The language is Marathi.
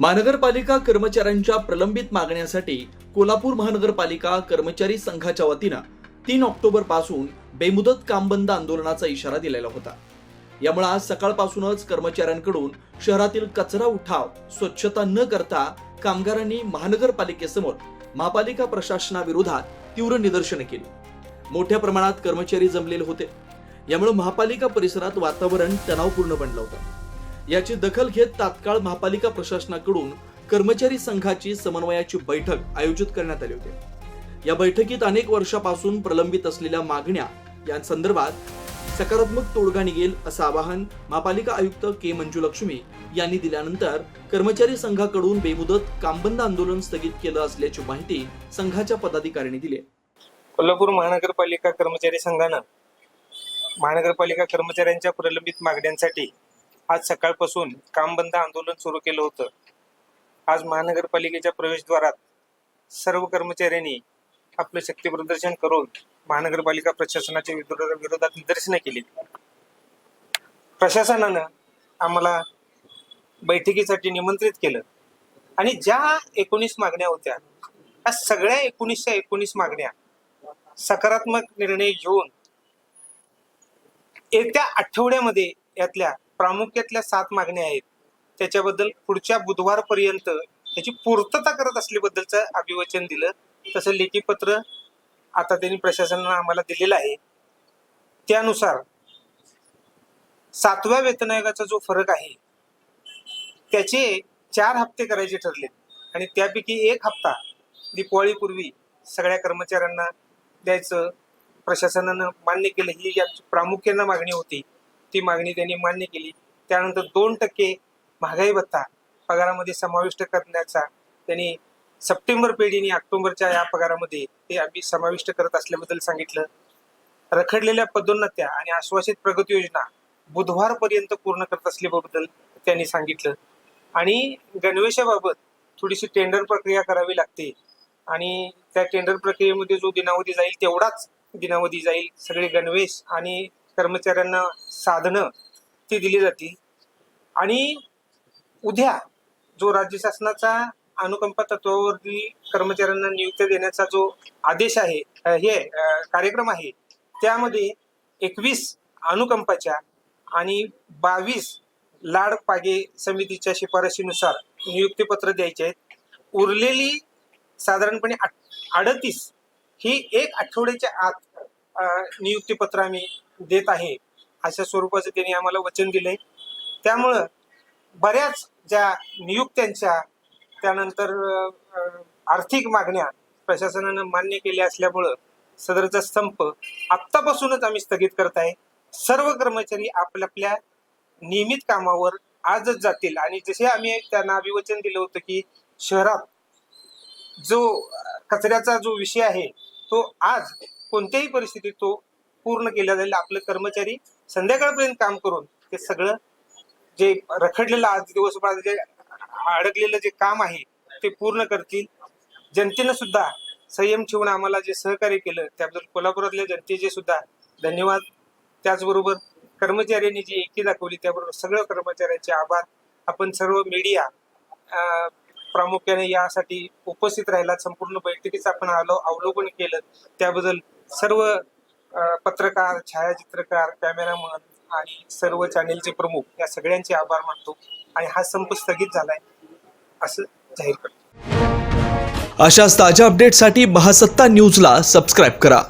महानगरपालिका कर्मचाऱ्यांच्या प्रलंबित मागण्यासाठी कोल्हापूर महानगरपालिका कर्मचारी संघाच्या वतीनं तीन ऑक्टोबरपासून बेमुदत कामबंद आंदोलनाचा इशारा दिलेला होता. यामुळे आज सकाळपासूनच कर्मचाऱ्यांकडून शहरातील कचरा उठाव स्वच्छता न करता कामगारांनी महानगरपालिकेसमोर महापालिका प्रशासनाविरोधात तीव्र निदर्शनं केली. मोठ्या प्रमाणात कर्मचारी जमलेले होते. यामुळे महापालिका परिसरात वातावरण तणावपूर्ण बनलं होतं. याची दखल घेत तात्काळ महापालिका प्रशासनाकडून कर्मचारी संघाची समन्वयाची बैठक आयोजित करण्यात आली होती. या बैठकीत अनेक वर्षापासून प्रलंबित असलेल्या मागण्या या संदर्भात सकारात्मक तोडगा निघेल असं आवाहन महापालिका आयुक्त के मंजुलक्ष्मी यांनी दिल्यानंतर कर्मचारी संघाकडून बेमुदत कामबंद आंदोलन स्थगित केलं असल्याची माहिती संघाच्या पदाधिकाऱ्यांनी दिली. कोल्हापूर महानगरपालिका कर्मचारी संघानं महानगरपालिका कर्मचाऱ्यांच्या प्रलंबित मागण्यांसाठी आज सकाळपासून कामबंद आंदोलन सुरू केलं होतं. आज महानगरपालिकेच्या प्रवेशद्वारात सर्व कर्मचाऱ्यांनी आपलं शक्ती प्रदर्शन करून महानगरपालिका प्रशासनाच्या विरोधात निदर्शनं केली. प्रशासनानं आम्हाला बैठकीसाठी निमंत्रित केलं. आणि ज्या एकोणीस मागण्या होत्या त्या सगळ्या एकोणीसच्या एकोणीस मागण्या सकारात्मक निर्णय घेऊन येत्या आठवड्यामध्ये यातल्या प्रामुख्यातल्या सात मागण्या आहेत. त्याच्याबद्दल पुढच्या बुधवारपर्यंत त्याची पूर्तता करत असल्याबद्दलचं अभिवचन दिलं. तसं लेखी पत्र आता त्यांनी प्रशासनानं आम्हाला दिलेलं आहे. त्यानुसार सातव्या वेतन आयोगाचा जो फरक आहे त्याचे चार हप्ते करायचे ठरले. आणि त्यापैकी एक हप्ता दिवाळीपूर्वी सगळ्या कर्मचाऱ्यांना द्यायचं. प्रशासनानं मान्य केलं. ही आमची प्रामुख्यानं मागणी होती. ती मागणी त्यांनी मान्य केली. त्यानंतर दोन टक्के महागाई भत्ता पगारामध्ये समाविष्ट करण्याचा त्यांनी सप्टेंबर पेढीने ऑक्टोबरच्या या पगारामध्ये ते आम्ही समाविष्ट करत असल्याबद्दल सांगितलं. रखडलेल्या पदोन्नत्या आणि आश्वासित प्रगती योजना बुधवारपर्यंत पूर्ण करत असल्याबद्दल त्यांनी सांगितलं. आणि गणवेशाबाबत थोडीशी टेंडर प्रक्रिया करावी लागते आणि त्या टेंडर प्रक्रियेमध्ये जो दिनावधी जाईल तेवढाच दिनावधी जाईल. सगळे गणवेश आणि कर्मचाऱ्यांना साधनं ती दिली जातील आणि उद्या जो राज्य शासनाचा अनुकंपा तत्वावरती कर्मचाऱ्यांना नियुक्ती देण्याचा जो आदेश आहे हे कार्यक्रम आहे त्यामध्ये एकवीस अनुकंपाच्या आणि बावीस लाड पागे समितीच्या शिफारशीनुसार नियुक्तीपत्र द्यायचे आहेत. उरलेली साधारणपणे अडतीस ही एक आठवड्याच्या आत नियुक्तीपत्र आम्ही देत आहे अशा स्वरूपाचं त्यांनी आम्हाला वचन दिलंय. त्यामुळं बऱ्याच ज्या नियुक्त्यांच्या त्यानंतर आर्थिक मागण्या प्रशासनानं मान्य केल्या असल्यामुळं सदरचा संप आत्तापासूनच आम्ही स्थगित करत आहे. सर्व कर्मचारी आपल्या नियमित कामावर आजच जातील. आणि जसे आम्ही त्यांना अभिवचन दिलं होतं की शहरात जो कचऱ्याचा जो विषय आहे तो आज कोणत्याही परिस्थितीत तो पूर्ण केला जाईल. आपले कर्मचारी संध्याकाळपर्यंत काम करून ते सगळं जे रखडलेलं आज दिवसभर जे अडकलेलं जे काम आहे ते पूर्ण करतील. जनतेनं सुद्धा संयम ठेवून आम्हाला जे सहकार्य केलं त्याबद्दल कोल्हापुरातल्या जनतेचे सुद्धा धन्यवाद. त्याचबरोबर कर्मचाऱ्यांनी जी एकी दाखवली त्याबरोबर सगळ्या कर्मचाऱ्यांचे आभार. आपण सर्व मीडिया अं, प्रामुख्याने यासाठी उपस्थित राहिला संपूर्ण बैठकीचं आपण आलो अवलोकन केलं. त्याबद्दल सर्व पत्रकार छायाचित्रकार कॅमेरामन आणि सर्व चॅनेलचे प्रमुख या सगळ्यांचे आभार मानतो आणि हा संप स्थगित झालाय असं जाहीर करतो. अशाच ताज्या अपडेटसाठी महासत्ता न्यूजला सबस्क्राईब करा.